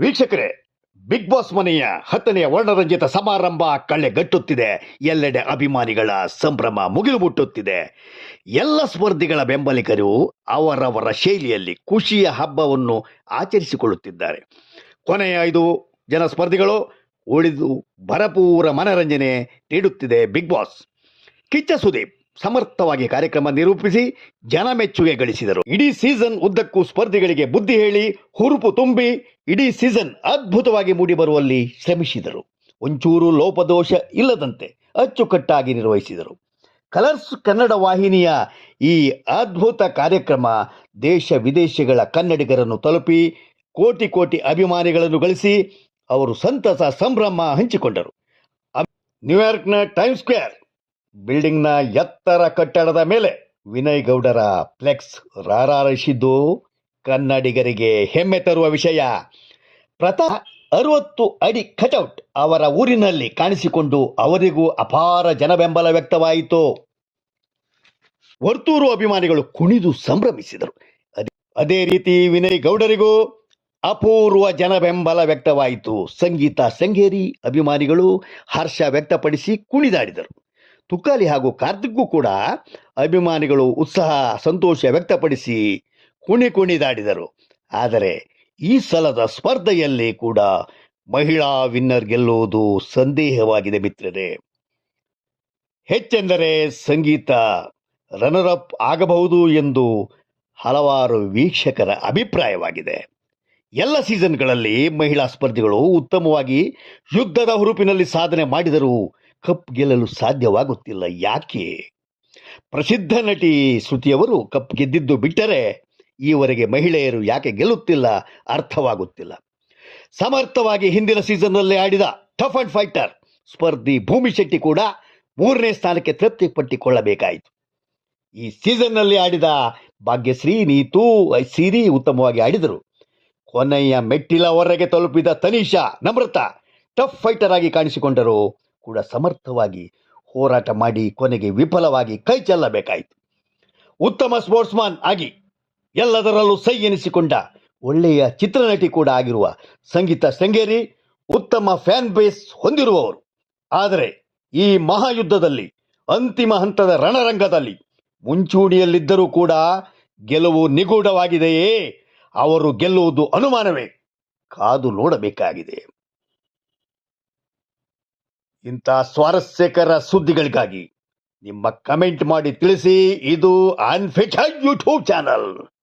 ವೀಕ್ಷಕರೇ big boss ಮನೆಯ ಹತ್ತನೆಯ ವರ್ಣರಂಜಿತ ಸಮಾರಂಭ ಕಳ್ಳೆಗಟ್ಟುತ್ತಿದೆ. ಎಲ್ಲೆಡೆ ಅಭಿಮಾನಿಗಳ ಸಂಭ್ರಮ ಮುಗಿಲು ಮುಟ್ಟುತ್ತಿದೆ ಎಲ್ಲ ಸ್ಪರ್ಧಿಗಳ ಬೆಂಬಲಿಗರು ಅವರವರ ಶೈಲಿಯಲ್ಲಿ ಖುಷಿಯ ಹಬ್ಬವನ್ನು ಆಚರಿಸಿಕೊಳ್ಳುತ್ತಿದ್ದಾರೆ. ಕೊನೆಯ ಐದು ಜನ ಸ್ಪರ್ಧಿಗಳು ಉಳಿದು ಭರಪೂರ ಮನರಂಜನೆ ನೀಡುತ್ತಿದೆ ಬಿಗ್ ಬಾಸ್ ಕಿಚ್ಚ ಸುದೀಪ್. ಸಮರ್ಥವಾಗಿ ಕಾರ್ಯಕ್ರಮ ನಿರೂಪಿಸಿ ಜನ ಮೆಚ್ಚುಗೆ ಗಳಿಸಿದರು. ಇಡೀ ಸೀಸನ್ ಉದ್ದಕ್ಕೂ ಸ್ಪರ್ಧಿಗಳಿಗೆ ಬುದ್ಧಿ ಹೇಳಿ ಹುರುಪು ತುಂಬಿ ಇಡೀ ಸೀಸನ್ ಅದ್ಭುತವಾಗಿ ಮೂಡಿಬರುವಲ್ಲಿ ಶ್ರಮಿಸಿದರು. ಒಂಚೂರು ಲೋಪದೋಷ ಇಲ್ಲದಂತೆ ಅಚ್ಚುಕಟ್ಟಾಗಿ ನಿರ್ವಹಿಸಿದರು. ಕಲರ್ಸ್ ಕನ್ನಡ ವಾಹಿನಿಯ ಈ ಅದ್ಭುತ ಕಾರ್ಯಕ್ರಮ ದೇಶ ವಿದೇಶಗಳ ಕನ್ನಡಿಗರನ್ನು ತಲುಪಿ ಕೋಟಿ ಕೋಟಿ ಅಭಿಮಾನಿಗಳನ್ನು ಗಳಿಸಿ ಅವರು ಸಂತಸ ಸಂಭ್ರಮ ಹಂಚಿಕೊಂಡರು. ನ್ಯೂಯಾರ್ಕ್ನ ಟೈಮ್ ಸ್ಕ್ವೇರ್ ಬಿಲ್ಡಿಂಗ್ನ ಎತ್ತರ ಕಟ್ಟಡದ ಮೇಲೆ ವಿನಯ್ ಗೌಡರ ಫ್ಲೆಕ್ಸ್ ರಾರಾರಿಸಿದ್ದು ಕನ್ನಡಿಗರಿಗೆ ಹೆಮ್ಮೆ ತರುವ ವಿಷಯ. ಪ್ರತಾ ಅರವತ್ತು ಅಡಿ ಕಟೌಟ್ ಅವರ ಊರಿನಲ್ಲಿ ಕಾಣಿಸಿಕೊಂಡು ಅವರಿಗೂ ಅಪಾರ ಜನಬೆಂಬಲ ವ್ಯಕ್ತವಾಯಿತು. ವರ್ತೂರು ಅಭಿಮಾನಿಗಳು ಕುಣಿದು ಸಂಭ್ರಮಿಸಿದರು. ಅದೇ- ರೀತಿ ವಿನಯ್ ಗೌಡರಿಗೂ ಅಪೂರ್ವ ಜನಬೆಂಬಲ ವ್ಯಕ್ತವಾಯಿತು. ಸಂಗೀತ, ಸಂಗೇರಿ ಅಭಿಮಾನಿಗಳು ಹರ್ಷ ವ್ಯಕ್ತಪಡಿಸಿ ಕುಣಿದಾಡಿದರು. ತುಕಾಲಿ ಹಾಗೂ ಕಾರ್ತಿಕ್ಗೂ ಕೂಡ ಅಭಿಮಾನಿಗಳು ಉತ್ಸಾಹ, ಸಂತೋಷ ವ್ಯಕ್ತಪಡಿಸಿ ಕುಣಿ ಕುಣಿದಾಡಿದರು ಆದರೆ ಈ ಸಲದ ಸ್ಪರ್ಧೆಯಲ್ಲಿ ಕೂಡ ಮಹಿಳಾ ವಿನ್ನರ್ ಗೆಲ್ಲುವುದು ಸಂದೇಹವಾಗಿದೆ ಮಿತ್ರರೇ. ಹೆಚ್ಚೆಂದರೆ ಸಂಗೀತ ರನ್ನರಪ್ ಆಗಬಹುದು ಎಂದು ಹಲವಾರು ವೀಕ್ಷಕರ ಅಭಿಪ್ರಾಯವಾಗಿದೆ. ಎಲ್ಲ ಸೀಸನ್ಗಳಲ್ಲಿ ಮಹಿಳಾ ಸ್ಪರ್ಧಿಗಳು ಉತ್ತಮವಾಗಿ ಯುದ್ಧದ ಹುರುಪಿನಲ್ಲಿ ಸಾಧನೆ ಮಾಡಿದರೂ ಕಪ್ ಗೆಲ್ಲಲು ಸಾಧ್ಯವಾಗುತ್ತಿಲ್ಲ. ಯಾಕೆ? ಪ್ರಸಿದ್ಧ ನಟಿ ಶ್ರುತಿಯವರು ಕಪ್ ಗೆದ್ದಿದ್ದು ಬಿಟ್ಟರೆ ಈವರೆಗೆ ಮಹಿಳೆಯರು ಯಾಕೆ ಗೆಲ್ಲುತ್ತಿಲ್ಲ ಅರ್ಥವಾಗುತ್ತಿಲ್ಲ. ಸಮರ್ಥವಾಗಿ ಹಿಂದಿನ ಸೀಸನ್ನಲ್ಲಿ ಆಡಿದ ಟಫ್ ಅಂಡ್ ಫೈಟರ್ ಸ್ಪರ್ಧಿ ಭೂಮಿ ಶೆಟ್ಟಿ ಕೂಡ ಮೂರನೇ ಸ್ಥಾನಕ್ಕೆ ತೃಪ್ತಿ ಪಟ್ಟಿಕೊಳ್ಳಬೇಕಾಯಿತು ಈ ಸೀಸನ್ನಲ್ಲಿ ಆಡಿದ ಭಾಗ್ಯಶ್ರೀ, ನೀತು ಸಿರಿ ಉತ್ತಮವಾಗಿ ಆಡಿದರು. ಕೊನೆಯ ಮೆಟ್ಟಿಲ ಹೊರಗೆ ತಲುಪಿದ ತನಿಷಾ, ನಮ್ರತ ಟಫ್ ಫೈಟರ್ ಆಗಿ ಕಾಣಿಸಿಕೊಂಡರು. ಕೂಡ ಸಮರ್ಥವಾಗಿ ಹೋರಾಟ ಮಾಡಿ ಕೊನೆಗೆ ವಿಫಲವಾಗಿ ಕೈ ಚೆಲ್ಲಬೇಕಾಯಿತು. ಉತ್ತಮ ಸ್ಪೋರ್ಟ್ಸ್ಮನ್ ಆಗಿ ಎಲ್ಲದರಲ್ಲೂ ಸೈ ಎನಿಸಿಕೊಂಡ ಒಳ್ಳೆಯ ಚಿತ್ರನಟಿ ಕೂಡ ಆಗಿರುವ ಸಂಗೀತ ಶೃಂಗೇರಿ ಉತ್ತಮ ಫ್ಯಾನ್ ಬೇಸ್ ಹೊಂದಿರುವವರು. ಆದರೆ ಈ ಮಹಾಯುದ್ಧದಲ್ಲಿ, ಅಂತಿಮ ಹಂತದ ರಣರಂಗದಲ್ಲಿ ಮುಂಚೂಣಿಯಲ್ಲಿದ್ದರೂ ಕೂಡ ಗೆಲುವು ನಿಗೂಢವಾಗಿದೆಯೇ? ಅವರು ಗೆಲ್ಲುವುದು ಅನುಮಾನವೇ? ಕಾದು ನೋಡಬೇಕಾಗಿದೆ. ಇಂಥ ಸ್ವಾರಸ್ಯಕರ ಸುದ್ದಿಗಳಿಗಾಗಿ ನಿಮ್ಮ ಕಮೆಂಟ್ ಮಾಡಿ ತಿಳಿಸಿ. ಇದು ಅನ್ಫಿಚ ಯೂಟ್ಯೂಬ್ ಚಾನಲ್